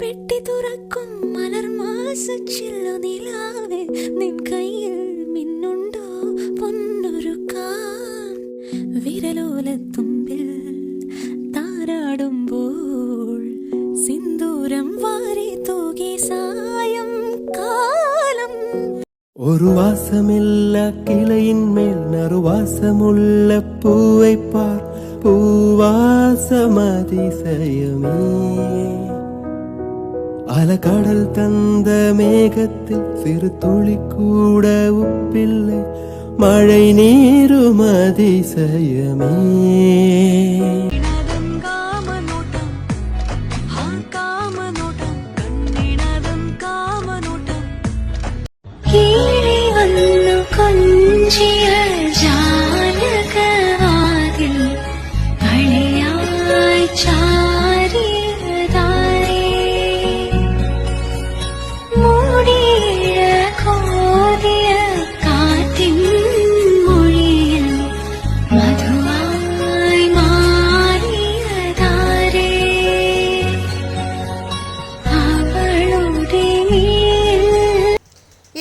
പെട്ടി തുറക്കും മലർ മാസ ചില്ലു നിലാവേ നിൻ കയ്യിൽ മിന്നുണ്ടോ പൊന്നൊരു കാം വിരലോല തുമ്പിൽ ஒரு வாசமில்ல கிளையின் மேல் நறுவாசமுள்ள பூவை பார். பூவாசம் அதிசயமே அலகடல் தந்த மேகத்தில் சிறு துளி கூட உப்பில்லை. மழை நீரும் அதிசயமே.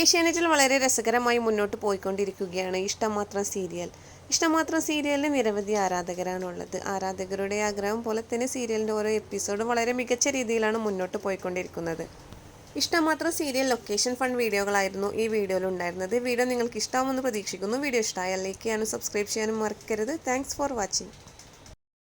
ഏഷ്യാനെറ്റിൽ വളരെ രസകരമായി മുന്നോട്ട് പോയിക്കൊണ്ടിരിക്കുകയാണ് ഇഷ്ടം മാത്രം സീരിയൽ. ഇഷ്ടം മാത്രം സീരിയലിന് നിരവധി ആരാധകരാണുള്ളത്. ആരാധകരുടെ ആഗ്രഹം പോലെ തന്നെ സീരിയലിന്റെ ഓരോ എപ്പിസോഡും വളരെ മികച്ച രീതിയിലാണ് മുന്നോട്ട് പോയിക്കൊണ്ടിരിക്കുന്നത്. ഇഷ്ടമാത്രം സീരിയൽ ലൊക്കേഷൻ ഫണ്ട് വീഡിയോകളായിരുന്നു ഈ വീഡിയോയിൽ ഉണ്ടായിരുന്നത്. വീഡിയോ നിങ്ങൾക്ക് ഇഷ്ടമാവുമെന്ന് പ്രതീക്ഷിക്കുന്നു. വീഡിയോ ഇഷ്ടമായാൽ ലൈക്ക് ചെയ്യാനും സബ്സ്ക്രൈബ് ചെയ്യാനും മറക്കരുത്. Thanks for watching